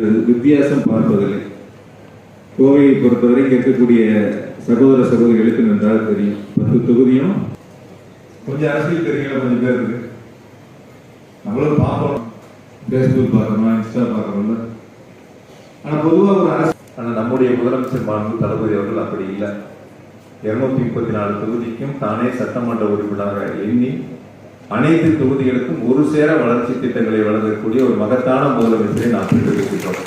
வித்தியாசம் பார்ப்பதில்லை. கோவையை பொறுத்தவரை கேட்கக்கூடிய இருக்கக்கூடிய சகோதர சகோதரிகளுக்கு நன்றாக தெரியும். பத்து தொகுதியும் கொஞ்சம் அரசியல் தெரியுங்களா கொஞ்சம் பேர் இருக்கு. நம்மளும் பார்ப்போம். ஃபேஸ்புக் பார்க்கணும் இன்ஸ்டா பார்க்கணும்ல. ஆனா பொதுவா ஒரு அரசு ஆனால் நம்முடைய முதலமைச்சர் மாண்பு தளபதி அவர்கள் அப்படி இல்லை. இருநூத்தி முப்பத்தி நாலு தொகுதிக்கும் தானே சட்டமன்ற உறுப்பினராக எண்ணி அனைத்து தொகுதிகளுக்கும் ஒரு சேர வளர்ச்சி திட்டங்களை வழங்கக்கூடிய ஒரு மகத்தான முதலமைச்சரை நாம் பெற்றிருக்கின்றோம்.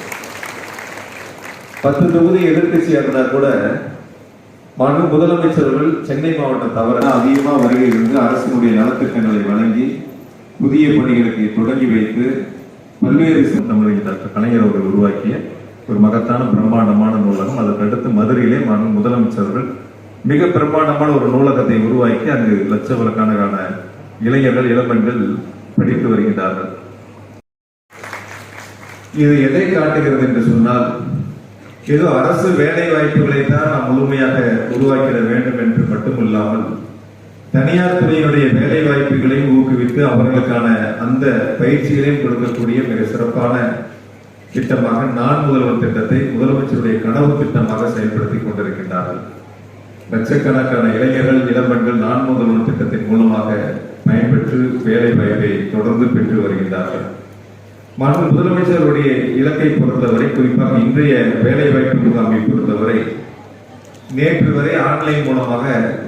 பத்து தொகுதி எதிர்கட்சியாக இருந்தால் கூட மாண்பு முதலமைச்சர்கள் சென்னை மாவட்டம் தவற அதிகமா வருகை இருந்து அரசினுடைய நலத்திட்டங்களை வழங்கி புதிய பணிகளுக்கு தொடங்கி வைத்து பல்வேறு நம்முடைய டாக்டர் கலைஞர் அவர்கள் உருவாக்கிய ஒரு மகத்தான பிரம்மாண்டமான நூலகம். அதற்கு அடுத்து மதுரையிலே மாண்பு முதலமைச்சர்கள் மிக பிரம்மாண்டமான ஒரு நூலகத்தை உருவாக்கி அங்கு லட்சக்கணக்கான இளைஞர்கள் இளம்பெண்கள் படித்து வருகின்றார்கள். இது எதை காட்டுகிறது என்று சொன்னால் ஏதோ அரசு வேலை வாய்ப்புகளை தான் நாம் முழுமையாக உருவாக்கிட வேண்டும் என்று மட்டுமில்லாமல் தனியார் துறையினுடைய வேலை வாய்ப்புகளையும் ஊக்குவித்து அவர்களுக்கான அந்த பயிற்சிகளையும் கொடுக்கக்கூடிய மிக சிறப்பான திட்டமாக நான் முதல்வர் திட்டத்தை முதலமைச்சருடைய கனவு திட்டமாக செயல்படுத்திக் கொண்டிருக்கின்றார்கள். லட்சக்கணக்கான இளைஞர்கள் இளம்பெண்கள் நான் முதல்வர் திட்டத்தின் மூலமாக பயன்பெற்று வேலை வாய்ப்பை தொடர்ந்து பெற்று வருகின்றார்கள். மாண்பு முதலமைச்சருடைய இலக்கை பொறுத்தவரை குறிப்பாக இன்றைய வேலை வாய்ப்பு முகாமை பொறுத்தவரை நேற்று வரை ஆன்லைன் மூலமாக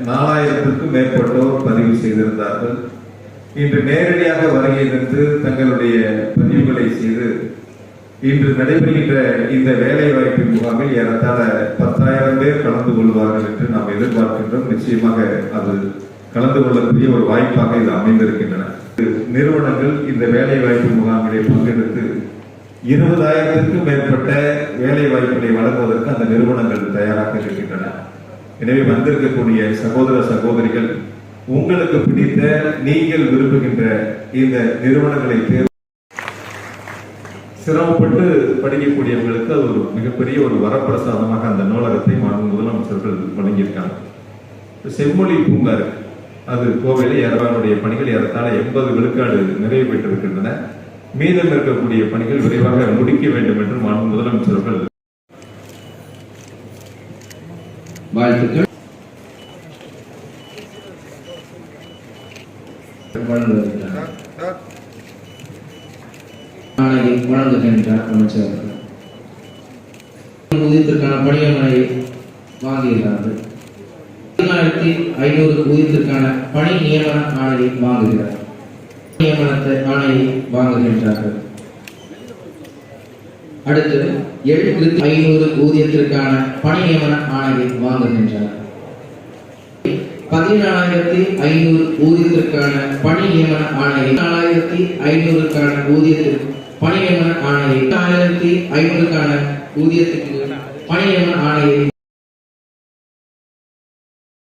நாலாயிரத்திற்கும் மேற்பட்டோர் பதிவு செய்திருந்தார்கள். இன்று நேரடியாக வருகை தந்து தங்களுடைய பதிவுகளை செய்து இன்று நடைபெறுகின்ற இந்த வேலை வாய்ப்பு முகாமில் ஏறத்தாழ பத்தாயிரம் பேர் கலந்து கொள்வார்கள் என்று நாம் எதிர்பார்க்கின்றோம். நிச்சயமாக அது கலந்து கொள்ளக்கூடிய ஒரு வாய்ப்பாக இது அமைந்திருக்கின்றன. நிறுவனங்கள் இந்த வேலை வாய்ப்பு முகாமிலே பங்கெடுத்து இருபதாயிரத்திற்கும் மேற்பட்ட வேலை வாய்ப்புகளை வழங்குவதற்கு அந்த நிறுவனங்கள் தயாராக இருக்கின்றன. எனவே வந்திருக்கக்கூடிய சகோதர சகோதரிகள் உங்களுக்கு பிடித்த நீங்கள் விரும்புகின்ற இந்த நிறுவனங்களை தேர்வு சிரமப்பட்டு படிக்கக்கூடியவங்களுக்கு அது ஒரு மிகப்பெரிய ஒரு வரப்பிரசாதமாக அந்த நூலகத்தை மாநில முதலமைச்சர்கள் வழங்கியிருக்காங்க. செம்மொழி பூங்கா இருக்கு அது கோவையில் ஏறவானுடைய பணிகள் ஏறத்தாழ எண்பது விழுக்காடு நிறைவு பெற்றிருக்கின்றன. மீதம் இருக்கக்கூடிய பணிகள் விரைவாக முடிக்க வேண்டும் என்று மாநில முதலமைச்சர்கள் வாழ்த்துக்கள். வழங்குகின்றார் அமைச்சர் அவர்கள் வாங்கியிருக்கிறார்கள். பதினாயிரத்தி ஐநூறு ஊதியத்திற்கான பணி நியமன ஆணையை வாங்குகிறார். நியமனத்தை ஆணையை வாங்குகின்றார்கள். அடுத்து எழுபத்தி ஐநூறு ஊதியத்திற்கான பணி நியமன ஆணையை வாங்குகின்றார். பதினாலாயிரத்தி ஐநூறு ஊதியத்திற்கான பணி நியமன ஆணையை நாலாயிரத்தி ஐநூறுக்கான ஊதியத்திற்கு பணி நியமன ஆணையை ஆயிரத்தி ஐநூறுக்கான ஊதியத்திற்கு பணி நியமன ஆணையை